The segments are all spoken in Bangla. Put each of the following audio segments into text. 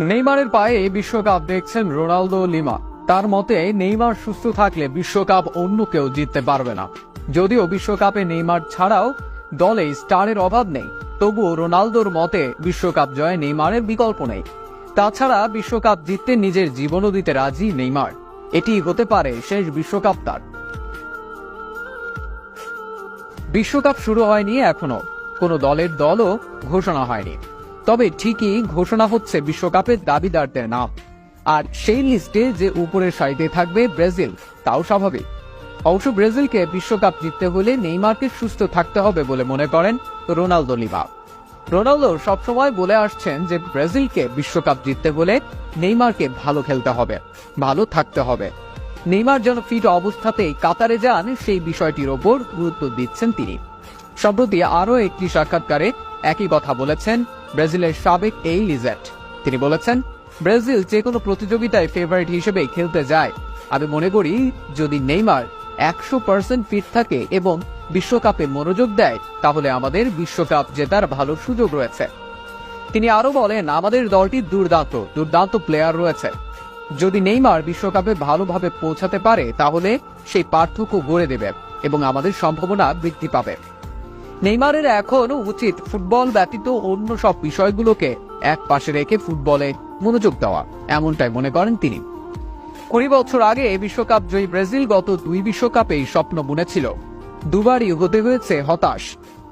নেইমারের পায়ে বিশ্বকাপ দেখছেন রোনালদো লিমা। তার মতে, নেইমার সুস্থ থাকলে বিশ্বকাপ অন্য কেউ জিততে পারবে না। যদিও বিশ্বকাপে নেইমার ছাড়াও দলে স্টারের অভাব নেই, তবুও রোনালদোর মতে বিশ্বকাপ জয়ে নেইমারের বিকল্প নেই। তাছাড়া বিশ্বকাপ জিততে নিজের জীবনও দিতে রাজি নেইমার। এটি হতে পারে শেষ বিশ্বকাপ তার। বিশ্বকাপ শুরু হয়নি এখনও। কোনো দলের দলও ঘোষণা হয়নি। তবে ঠিকই ঘোষণা হচ্ছে বিশ্বকাপের দাবিদারদের নাম। আর সেই লিস্টে যে উপরের সারিতে থাকবে ব্রাজিল, তাও স্বাভাবিক। অবশ্য ব্রাজিলকে বিশ্বকাপ জিততে হলে নেইমারকে সুস্থ থাকতে হবে বলে মনে করেন রোনালদো লিমা রোনালদো সবসময় বলে আসছেন যে ব্রাজিলকে বিশ্বকাপ জিততে হলে নেইমারকে ভালো খেলতে হবে, ভালো থাকতে হবে। নেইমার যেন ফিট অবস্থাতেই কাতারে যান, সেই বিষয়টির ওপর গুরুত্ব দিচ্ছেন তিনি। সম্প্রতি আরও একটি সাক্ষাৎকারে একই কথা বলেছেন ব্রাজিলের সাবেক এই লিজেট। তিনি বলেছেন, ব্রাজিল যে কোনো প্রতিযোগিতায় ফেভারিট হিসেবে খেলতে যায়। আমি মনে করি, যদি নেইমার একশো পার্সেন্ট ফিট থাকে এবং বিশ্বকাপে মনোযোগ দেয়, তাহলে আমাদের বিশ্বকাপ জেতার ভালো সুযোগ রয়েছে। তিনি আরও বলেন, আমাদের দলটি দুর্দান্ত দুর্দান্ত প্লেয়ার রয়েছে। যদি নেইমার বিশ্বকাপে ভালোভাবে পৌঁছাতে পারে, তাহলে সেই পার্থক্য গড়ে দেবে এবং আমাদের সম্ভাবনা বৃদ্ধি পাবে। নেইমারের এখন উচিত ফুটবল ব্যতীত অন্য সব বিষয়গুলোকে এক পাশে রেখে ফুটবলে মনোযোগ দেওয়া, এমনটাই মনে করেন তিনি। কুড়ি বছর আগে বিশ্বকাপ জয়ী ব্রাজিল গত দুই বিশ্বকাপেই স্বপ্ন বুনেছিল। দুবারই হতে হয়েছে হতাশ।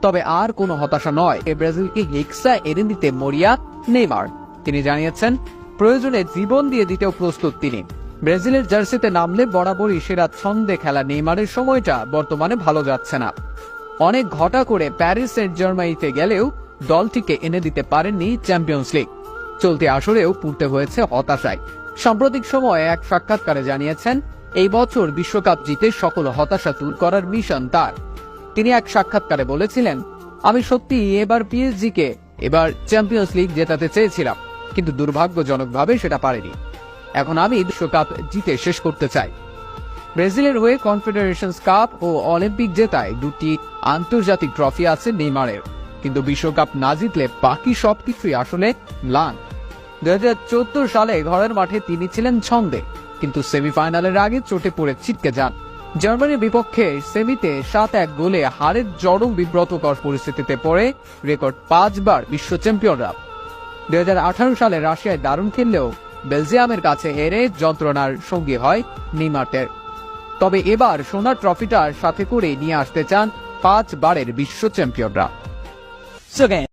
তবে আর কোনো হতাশা নয়, এ ব্রাজিলকে হেক্সা এনে দিতে মরিয়া নেইমার। তিনি জানিয়েছেন, প্রয়োজনে জীবন দিয়ে দিতেও প্রস্তুত তিনি। ব্রাজিলের জার্সিতে নামলে বরাবরই সেরা ছন্দে খেলা নেইমারের সময়টা বর্তমানে ভালো যাচ্ছে না। অনেক ঘটা করে প্যারিস সেন্ট জার্মানিতে গেলেও দলটিকে এনে দিতে পারেননি চ্যাম্পিয়ন্স লিগ। চলতি আসরেও পুড়তে হয়েছে হতাশায়। সাম্প্রতিক সময়ে এক সাক্ষাৎকারে জানিয়েছেন, এই বছর বিশ্বকাপ জিতে সকল হতাশা দূর করার মিশন তার। তিনি এক সাক্ষাৎকারে বলেছিলেন, আমি সত্যি এবার পিএসজি কে এবার চ্যাম্পিয়ন্স লিগ জেতাতে চেয়েছিলাম, কিন্তু দুর্ভাগ্যজনকভাবে সেটা পারেনি। এখন আমি বিশ্বকাপ জিতে শেষ করতে চাই। ব্রাজিলের হয়ে কনফেডারেশনস কাপ ও অলিম্পিক জেতায় দুটি আন্তর্জাতিক ট্রফি আছে নেইমারের। কিন্তু বিশ্বকাপ না জিতলে বাকি সবকিছুই আসলে ম্লান। দুই সালে ঘরের মাঠে তিনি ছিলেন ছন্দে, কিন্তু সেমিফাইনালের আগে চোটে পড়ে ছিটকে যান। জার্মানির বিপক্ষে সেমিতে সাত এক গোলে হারের চরম বিব্রতকর পরিস্থিতিতে পড়ে রেকর্ড পাঁচবার বিশ্ব চ্যাম্পিয়নরা। দুই হাজার আঠারো সালে রাশিয়ায় দারুণ খেললেও বেলজিয়ামের কাছে হেরে যন্ত্রণার সঙ্গী হয় নিমার্টের তবে এবার সোনার ট্রফিটার সাথে করে নিয়ে আসতে চান পাঁচ বারের বিশ্ব চ্যাম্পিয়নরা।